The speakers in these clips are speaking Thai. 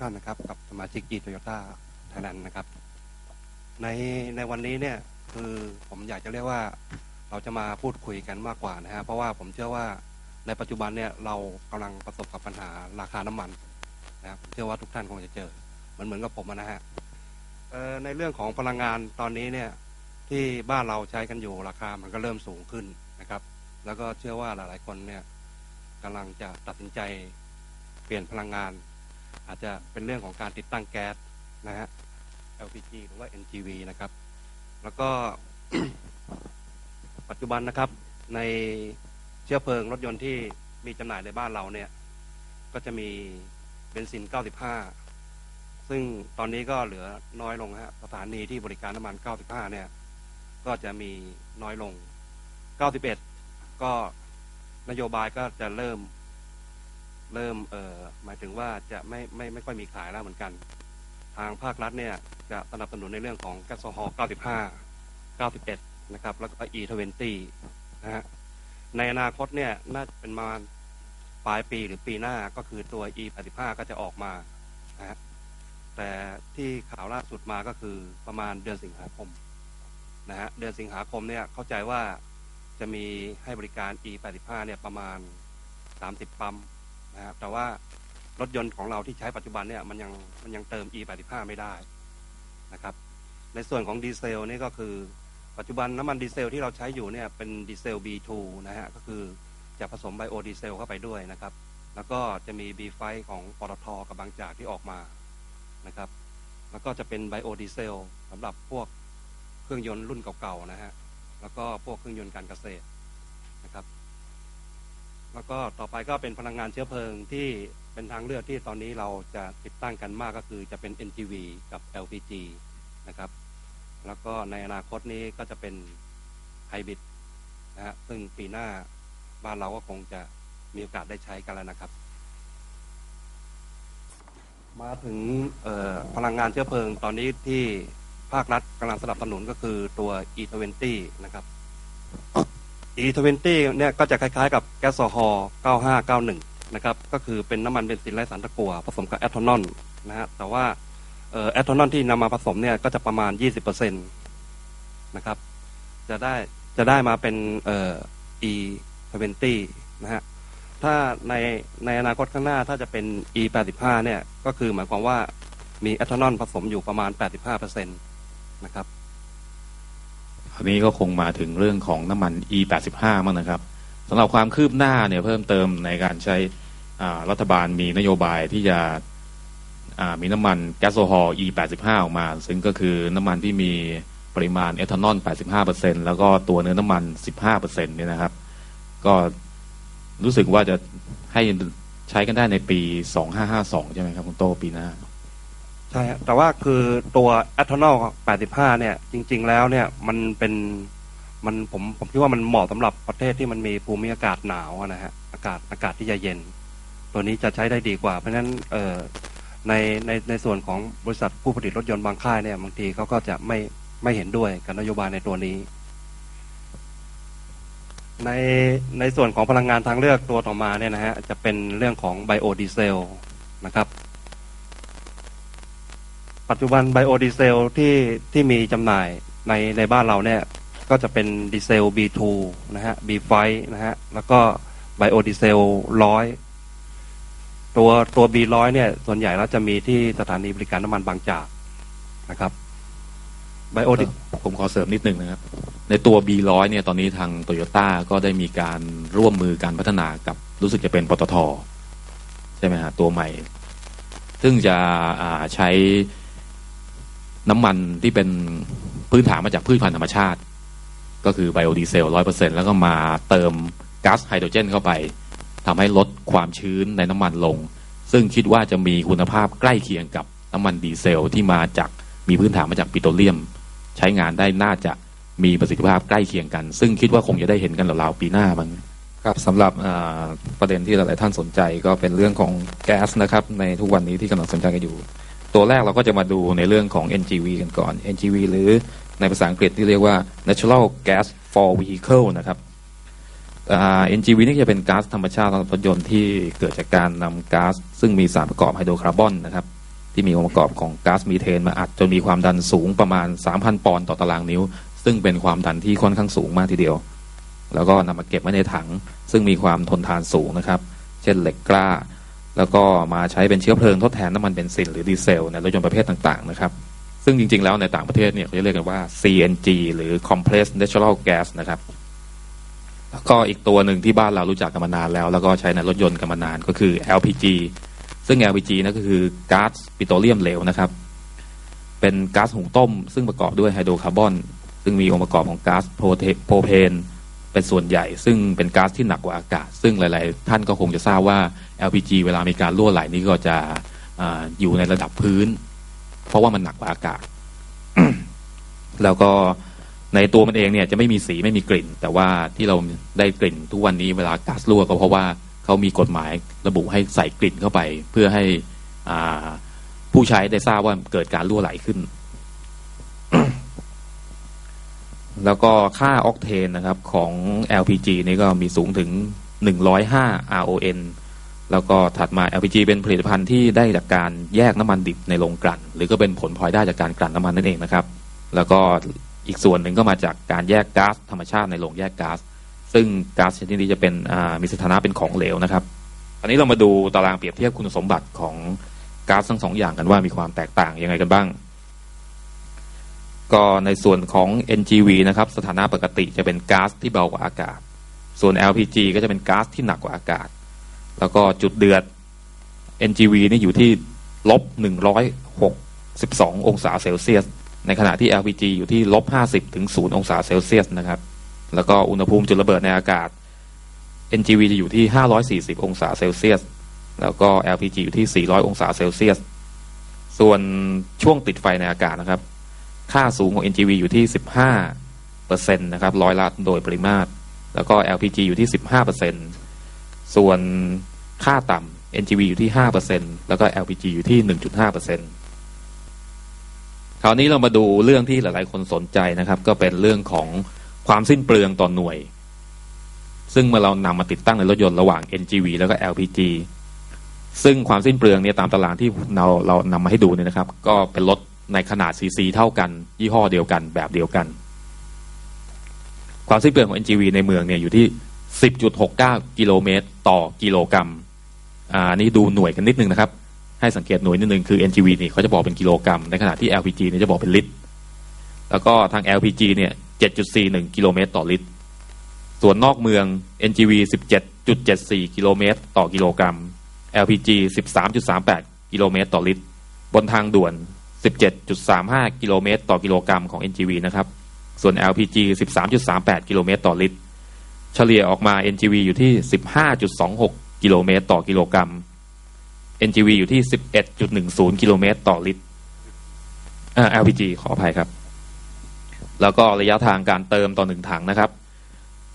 กล่าวสวัสดีทุกทุกๆท่านนะครับ กับสมาชิกจีโตโยต้าไทยแลนด์นะครับ ในในวันนี้เนี่ยคือผมอยากจะเรียกว่าเราจะมาพูดคุยกันมากกว่านะฮะเพราะว่าผมเชื่อว่าในปัจจุบันเนี่ยเรากำลังประสบกับปัญหาราคาน้ำมันนะครับเชื่อว่าทุกท่านคงจะเจอเหมือนเหมือนกับผมนะฮะในเรื่องของพลังงานตอนนี้เนี่ยที่บ้านเราใช้กันอยู่ราคามันก็เริ่มสูงขึ้นนะครับ แล้วก็เชื่อว่าหลาย ๆ คนเนี่ยกำลังจะตัดสินใจเปลี่ยนพลังงาน อาจจะเป็นเรื่องของการติดตั้งแก๊สนะฮะ LPG หรือว่า NGV นะครับ แล้วก็ปัจจุบันนะครับ ในเชื้อเพลิงรถยนต์ที่มีจำหน่ายในบ้านเราเนี่ย ก็จะมีเบนซิน 95 ซึ่งตอนนี้ก็เหลือน้อยลงฮะสถานีที่บริการน้ำมัน 95 เนี่ย ก็จะมีน้อยลง 91 ก็นโยบายก็จะเริ่ม เริ่มเอ่อหมายถึงว่าจะไม่ไม่ไม่ค่อยมีขายแล้วเหมือนกัน ทางภาครัฐเนี่ยจะสนับสนุนในเรื่องของแก๊สโซฮอล์95 91 นะครับ แล้วก็ E20 นะฮะในอนาคตเนี่ยน่าจะเป็นมาปลายปีหรือปีหน้าก็คือตัว E85 ก็จะออกมานะฮะแต่ที่ข่าวล่าสุดมาก็คือประมาณเดือนสิงหาคมนะฮะเดือนสิงหาคมเนี่ยเข้าใจว่าจะมีให้บริการ E85 เนี่ยประมาณ 30 ปั๊ม นะครับแต่ว่ารถยนต์ของเราที่ใช้ปัจจุบันเนี่ยมันยังมันยังเติม E85 ไม่ได้นะครับ ในส่วนของดีเซลนี่ก็คือปัจจุบันน้ำมันดีเซลที่เราใช้อยู่เนี่ยเป็นดีเซล B2 นะฮะก็คือจะผสมไบโอดีเซลเข้าไปด้วยนะครับ แล้วก็จะมี B5 ของปตทกับบางจากที่ออกมานะครับ แล้วก็จะเป็นไบโอดีเซลสำหรับพวกเครื่องยนต์รุ่นเก่าๆนะฮะแล้วก็พวกเครื่องยนต์การเกษตรนะครับ แล้วก็ต่อไปก็เป็นพลังงานเชื้อเพลิงที่เป็นทางเลือกที่ตอนนี้เราจะติดตั้งกันมากก็คือจะเป็น NGV กับ LPG นะครับ แล้วก็ในอนาคตนี้ก็จะเป็นไฮบริดนะฮะซึ่งปีหน้าบ้านเราก็คงจะมีโอกาสได้ใช้กันแล้วนะครับ มาถึงพลังงานเชื้อเพลิงตอนนี้ที่ภาครัฐกำลังสนับสนุนก็คือตัว E20 นะครับ E20 เนี่ยก็จะคล้ายๆ กับแก๊สโซฮอล์9591 นะครับ ก็คือเป็นน้ำมันเบนซินไร้สารตะกั่วผสมกับแอทานอลนะฮะ แต่ว่าเอ่อแอทานอลที่นำมาผสมเนี่ยก็จะประมาณ 20%นะครับ จะได้จะได้มาเป็นเอ่อ E20 นะฮะ ถ้าในในอนาคตข้างหน้าถ้าจะเป็น E85 เนี่ยก็คือหมายความว่ามีแอทานอลผสมอยู่ประมาณ 85%นะครับันนี้ก็คงมาถึงเรื่องของน้ำมัน E85 มั้งนะครับสำหรับความคืบหน้าเนี่ยเพิ่มเติมในการใช้อ่ารัฐบาลมีนโยบายที่จะอ่ามีน้ำมันแก๊สโซฮอล์ E85 ออกมา ซึ่งก็คือน้ำมันที่มีปริมาณเอทานอล 85%แล้วก็ตัวเนื้อน้ำมัน 15%เนี่ยนะครับ ก็รู้สึกว่าจะให้ใช้กันได้ในปี 2552 ใช่ไหมครับ คุณโตปีหน้า ใช่แต่ว่าคือตัวแอทานอล85 เนี่ย จริง ๆ แล้วเนี่ยมันเป็นมันผมผมคิดว่ามันเหมาะสำหรับประเทศที่มันมีภูมิอากาศหนาวนะฮะอากาศอากาศที่จะเย็น ตัวนี้จะใช้ได้ดีกว่า เพราะฉะนั้นเอ่อในในในส่วนของบริษัทผู้ผลิตรถยนต์บางค่ายเนี่ยบางทีเขาก็จะไม่ไม่เห็นด้วยกับนโยบายในตัวนี้ ในในส่วนของพลังงานทางเลือกตัวต่อมาเนี่ยนะฮะจะเป็นเรื่องของไบโอดีเซลนะครับ ปัจจุบันไบโอดีเซลที่ที่มีจำหน่ายในในบ้านเราเนี่ยก็จะเป็นดีเซล B2 นะฮะ B5 นะฮะ แล้วก็ไบโอดีเซลร้อยตัวตัว B100 เนี่ย ส่วนใหญ่แล้วจะมีที่สถานีบริการน้ำมันบางจากนะครับไบโอดีผมขอเสริมนิดนึงนะครับ ในตัว B100 เนี่ยตอนนี้ทางโตโยต้าก็ได้มีการร่วมมือการพัฒนากับรู้สึกจะเป็นปตท ใช่ไหมฮะตัวใหม่ ซึ่งจะใช้ น้ำมันที่เป็นพื้นฐานมาจากพืชพันธุ์ธรรมชาติ ก็คือไบโอดีเซลร้อยเปอร์เซ็นแล้วก็มาเติมก๊าซไฮโดรเจนเข้าไปทำให้ลดความชื้นในน้ำมันลง ซึ่งคิดว่าจะมีคุณภาพใกล้เคียงกับน้ำมันดีเซลที่มาจากมีพื้นฐานมาจากปิโตรเลียม ใช้งานได้น่าจะมีประสิทธิภาพใกล้เคียงกัน ซึ่งคิดว่าคงจะได้เห็นกันราวๆปีหน้ามั้งครับสำหรับประเด็นที่หลาย ๆ ท่านสนใจก็เป็นเรื่องของแก๊สนะครับ ในทุกวันนี้ที่กำลังสนใจกันอยู่ ตัวแรกเราก็จะมาดูในเรื่องของ NGV กันก่อน NGV หรือในภาษาอังกฤษที่เรียกว่า Natural Gas for Vehicle นะครับ NGV นี่จะเป็นก๊าซธรรมชาติสำหรถยนต์ที่เกิดจากการนำก๊าซซึ่งมีสารประกอบไฮโดรคาร์บอนนะครับ ที่มีองค์ประกอบของก๊าซมีเทนมาอัดจนมีความดันสูงประมาณ 3,000 ปอนด์ต่อตารางนิ้ว ซึ่งเป็นความดันที่ค่อนข้างสูงมากทีเดียว แล้วก็นำมาเก็บไว้ในถัง ซึ่งมีความทนทานสูงนะครับ เช่นเหล็กกล้า แล้วก็มาใช้เป็นเชื้อเพลิงทดแทนน้ำมันเบนซินหรือดีเซลในรถยนต์ประเภทต่างๆนะครับซึ่งจริงๆ แล้วในต่างประเทศเนี่ยเขาจะเรียกกันว่า CNG หรือ Compressed Natural Gas นะครับ แล้วก็อีกตัวหนึ่งที่บ้านเรารู้จักกันมานานแล้ว แล้วก็ใช้ในรถยนต์กันมานานก็คือ LPG ซึ่ง LPG นั่นก็คือก๊าซปิโตรเลียมเหลวนะครับ เป็นก๊าซหุงต้ม ซึ่งประกอบด้วยไฮโดรคาร์บอน ซึ่งมีองค์ประกอบของก๊าซโพเทโพเพน เป็นส่วนใหญ่ ซึ่งเป็นก๊าซที่หนักกว่าอากาศ ซึ่งหลาย ๆ ท่านก็คงจะทราบว่า LPG เวลามีการรั่วไหลนี่ก็จะออยู่ในระดับพื้น เพราะว่ามันหนักกว่าอากาศ แล้วก็ในตัวมันเองเนี่ยจะไม่มีสีไม่มีกลิ่น แต่ว่าที่เราได้กลิ่นทุกวันนี้เวลาก๊าซรั่วก็เพราะว่าเขามีกฎหมายระบุให้ใส่กลิ่นเข้าไป เพื่อให้ผู้ใช้ได้ทราบว่าเกิดการรั่วไหลขึ้น แล้วก็ค่าออกเทนนะครับของ LPG นี่ก็มีสูงถึง 105 RON แล้วก็ถัดมา LPG เป็นผลิตภัณฑ์ที่ได้จากการแยกน้ำมันดิบในโรงกลั่น หรือก็เป็นผลพลอยได้จากการกลั่นน้ำมันนั่นเองนะครับ แล้วก็อีกส่วนหนึ่งก็มาจากการแยกก๊าซธรรมชาติในโรงแยกก๊าซซึ่งก๊าซชนิดนี้จะเป็นมีสถานะเป็นของเหลวนะครับอันนี้เรามาดูตารางเปรียบเทียบคุณสมบัติของก๊าซทั้งสองอย่างกันว่ามีความแตกต่างยังไงกันบ้าง ก็ในส่วนของ NGV นะครับสถานะปกติจะเป็นก๊าซที่เบากว่าอากาศ ส่วน LPG ก็จะเป็นก๊าซที่หนักกว่าอากาศ แล้วก็จุดเดือด NGV นี่อยู่ที่ลบ162 องศาเซลเซียส ในขณะที่ LPG อยู่ที่ลบ50ถึง0องศาเซลเซียสนะครับ แล้วก็อุณหภูมิจุดระเบิดในอากาศ NGV จะอยู่ที่ 540 องศาเซลเซียส แล้วก็ LPG อยู่ที่ 400 องศาเซลเซียส ส่วนช่วงติดไฟในอากาศนะครับ ค่าสูงของ NGV อยู่ที่ 15เปอร์เซ็นต์นะครับร้อยละโดยปริมาตร แล้วก็ LPG อยู่ที่ 15เปอร์เซ็นต์ส่วนค่าต่ำ NGV อยู่ที่5เปอร์เซ็นต์แล้วก็ LPG อยู่ที่ 1.5เปอร์เซ็นต์คราวนี้เรามาดูเรื่องที่หลาย ๆ คนสนใจนะครับ ก็เป็นเรื่องของความสิ้นเปลืองต่อหน่วย ซึ่งเมื่อเรานำมาติดตั้งในรถยนต์ระหว่าง NGV แล้วก็ LPG ซึ่งความสิ้นเปลืองเนี่ยตามตารางที่เราเรานำมาให้ดูเนี่ยนะครับ ก็เป็นรถ ในขนาดซีซีเท่ากัน ยี่ห้อเดียวกันแบบเดียวกัน ความสิ้นเปลืองของ NGV ในเมืองเนี่ยอยู่ที่ 10.69 กิโลเมตรต่อกิโลกรัมอ่านี่ดูหน่วยกันนิดนึงนะครับ ให้สังเกตหน่วยนิดนึงคือ NGV นี่เขาจะบอกเป็นกิโลกรัม ในขณะที่ LPG เนี่ยจะบอกเป็นลิตร แล้วก็ทาง LPG เนี่ย 7.41 กิโลเมตรต่อลิตร ส่วนนอกเมือง NGV 17.74 กิโลเมตรต่อกิโลกรัม LPG 13.38 กิโลเมตรต่อลิตร บนทางด่วน 17.35 กิโลเมตรต่อกิโลกรัมของ NGV นะครับ ส่วน LPG 13.38 กิโลเมตรต่อลิตร เฉลี่ยออกมา NGV อยู่ที่ 15.26 กิโลเมตรต่อกิโลกรัม NGV อยู่ที่ 11.10 กิโลเมตรต่อลิตรอ่า LPG ขออภัยครับ แล้วก็ระยะทางการเติมต่อหนึ่งถังนะครับ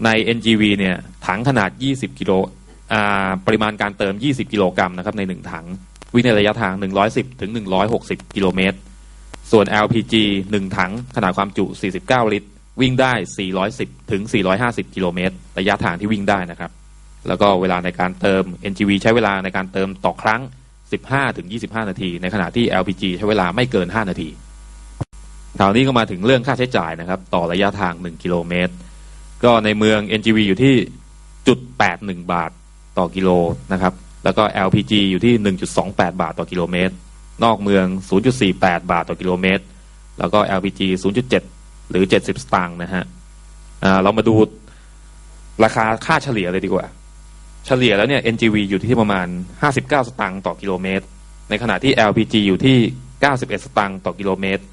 ใน NGV เนี่ยถังขนาด 20 กิโลอ่าปริมาณการเติม 20 กิโลกรัมนะครับในหนึ่งถัง วิ่งในระยะทาง 110ถึง160 กิโลเมตร ส่วน LPG 1 ถังขนาดความจุ 49 ลิตร วิ่งได้ 410ถึง450 กิโลเมตร ระยะทางที่วิ่งได้นะครับ แล้วก็เวลาในการเติม NGV ใช้เวลาในการเติมต่อครั้ง 15ถึง25 นาที ในขณะที่ LPG ใช้เวลาไม่เกิน 5 นาทีคราวนี้ก็มาถึงเรื่องค่าใช้จ่ายนะครับ ต่อระยะทาง 1 กิโลเมตร ก็ในเมือง NGV อยู่ที่จุด81 บาทต่อกิโลนะครับ แล้วก็ LPG อยู่ที่ 1.28 บาทต่อกิโลเมตร นอกเมือง 0.48 บาทต่อกิโลเมตร แล้วก็ LPG 0.7 หรือ 70 สตางค์นะฮะเรามาดูราคาค่าเฉลี่ยเลยดีกว่า เฉลี่ยแล้วเนี่ย NGV อยู่ที่ประมาณ 59 สตางค์ต่อกิโลเมตร ในขณะที่ LPG อยู่ที่ 91 สตางค์ต่อกิโลเมตร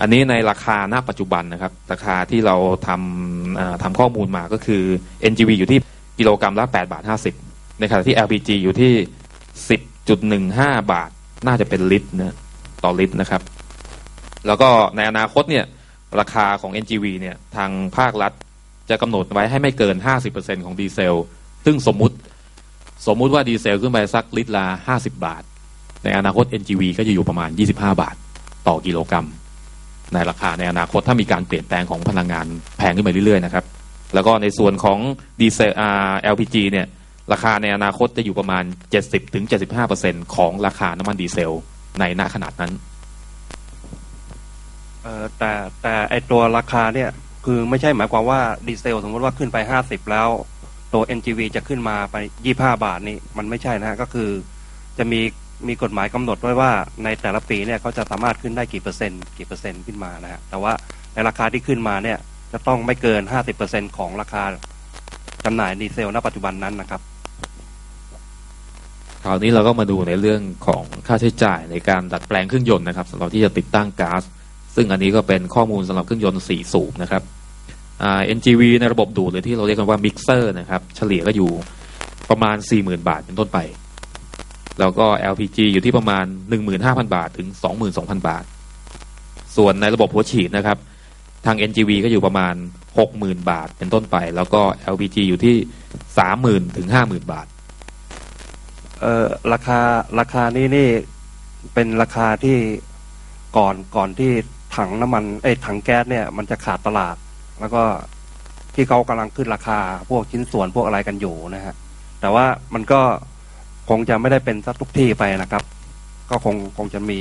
อันนี้ในราคาณปัจจุบันนะครับ ราคาที่เราทำทำข้อมูลมาก็คือ NGV อยู่ที่กิโลกรัมละ 8 บาท 50 ในขณะที่ LPG อยู่ที่ 10.15 บาท น่าจะเป็นลิตรนะต่อลิตรนะครับ แล้วก็ในอนาคตเนี่ยราคาของ NGV เนี่ยทางภาครัฐจะกำหนดไว้ให้ไม่เกิน 50%ของดีเซล ซึ่งสมมุติสมมุติว่าดีเซลขึ้นไปสักลิตรละ 50 บาท ในอนาคต NGV ก็จะอยู่ประมาณ 25 บาท ต่อกิโลกรัม ในราคาในอนาคตถ้ามีการเปลี่ยนแปลงของพลังงานแพงขึ้นไปเรื่อยๆนะครับ แล้วก็ในส่วนของดีเซล LPG เนี่ย ราคาในอนาคตจะอยู่ประมาณ 70ถึง75%ของราคาน้ำมันดีเซลในณขนาดนั้นเออแต่แต่ไอตัวราคาเนี่ยคือไม่ใช่หมายความว่าดีเซล สมมติว่าขึ้นไปห้าสิบแล้ว ตัว NGV จะขึ้นมาไปยี่ห้าบาทนี่มันไม่ใช่นะฮะก็คือจะมีมีกฎหมายกำหนดไว้ว่าในแต่ละปีเนี่ยเขาจะสามารถขึ้นได้กี่เปอร์เซ็นต์กี่เปอร์เซ็นต์ขึ้นมานะฮะแต่ว่าในราคาที่ขึ้นมาเนี่ยจะต้องไม่เกินห้าสิบเปอร์เซ็นต์ของราคาจำหน่ายดีเซล ณปัจจุบันนั้นนะครับ คราวนี้เราก็มาดูในเรื่องของค่าใช้จ่ายในการดัดแปลงเครื่องยนต์นะครับสำหรับที่จะติดตั้งก๊าซซึ่งอันนี้ก็เป็นข้อมูลสำหรับเครื่องยนต์4สูบนะครับ NGV ในระบบดูดหรือที่เราเรียกกันว่ามิกเซอร์นะครับเฉลี่ยก็อยู่ประมาณ 40,000 บาทเป็นต้นไป แล้วก็ LPG อยู่ที่ประมาณ 15,000 บาทถึง 22,000 บาท ส่วนในระบบหัวฉีดนะครับ ทาง NGV ก็อยู่ประมาณ 60,000 บาทเป็นต้นไป แล้วก็ LPG อยู่ที่ 30,000 ถึง 50,000 บาท เออราคาราคานี้นี่เป็นราคาที่ก่อนก่อนที่ถังน้ำมันเอ้ยถังแก๊สเนี่ยมันจะขาดตลาด แล้วก็ที่เขากำลังขึ้นราคาพวกชิ้นส่วนพวกอะไรกันอยู่นะฮะแต่ว่ามันก็คงจะไม่ได้เป็นสักทุกที่ไปนะครับ ก็คงคงจะมี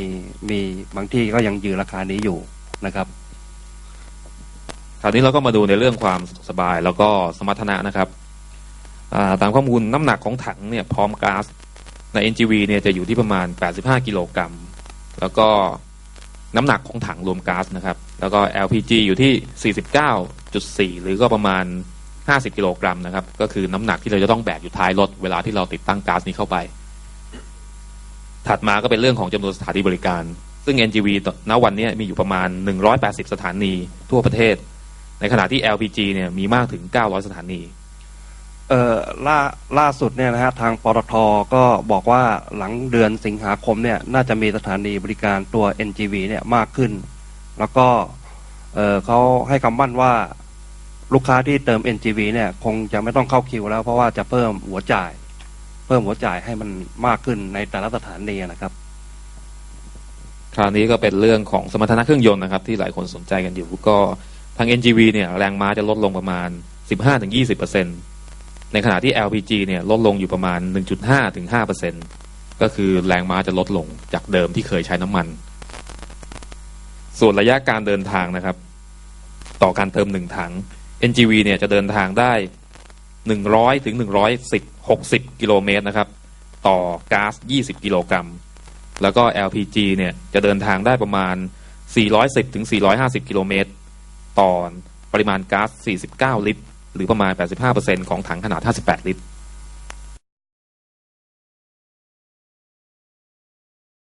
มีบางที่ก็ยังยืนราคานี้อยู่นะครับ คราวนี้เราก็มาดูในเรื่องความสบายแล้วก็สมรรถนะนะครับอ่าตามข้อมูลน้ำหนักของถังเนี่ยพร้อมก๊าซ ใน NGV เนี่ยจะอยู่ที่ประมาณ 85 กิโลกรัม แล้วก็น้ำหนักของถังรวมก๊าซนะครับ แล้วก็ LPG อยู่ที่ 49.4 หรือก็ประมาณ 50 กิโลกรัมนะครับ ก็คือน้ำหนักที่เราจะต้องแบกอยู่ท้ายรถ เวลาที่เราติดตั้งก๊าซนี้เข้าไป ถัดมาก็เป็นเรื่องของจำนวนสถานีบริการ ซึ่ง NGV ณวันนี้มีอยู่ประมาณ 180 สถานีทั่วประเทศ ในขณะที่ LPG เนี่ยมีมากถึง 900 สถานี เอ่อล่าล่าสุดเนี่ยนะฮะทางปตทก็บอกว่าหลังเดือนสิงหาคมเนี่ยน่าจะมีสถานีบริการตัว NGV เนี่ยมากขึ้น แล้วก็เอ่อเขาให้คำมั่นว่าลูกค้าที่เติม NGV เนี่ยคงจะไม่ต้องเข้าคิวแล้ว เพราะว่าจะเพิ่มหัวจ่าย เพิ่มหัวจ่ายให้มันมากขึ้นในแต่ละสถานีนะครับ คราวนี้ก็เป็นเรื่องของสมรรถนะเครื่องยนต์นะครับ ที่หลายคนสนใจกันอยู่ก็ทาง NGV เนี่ยแรงม้าจะลดลงประมาณ 15-20% ในขณะที่ LPG เนี่ยลดลงอยู่ประมาณ 1.5-5%ก็คือแรงม้าจะลดลงจากเดิมที่เคยใช้น้ำมัน ส่วนระยะการเดินทางนะครับ ต่อการเติมหนึ่งถัง NGV เนี่ยจะเดินทางได้ 100ถึง110 60 กิโลเมตรนะครับ ต่อก๊าซ 20 กิโลกรัม แล้วก็ LPG เนี่ยจะเดินทางได้ประมาณ 410ถึง450 กิโลเมตรต่อปริมาณก๊าซ 49 ลิตร หรือประมาณ 85%ของถังขนาด 58 ลิตร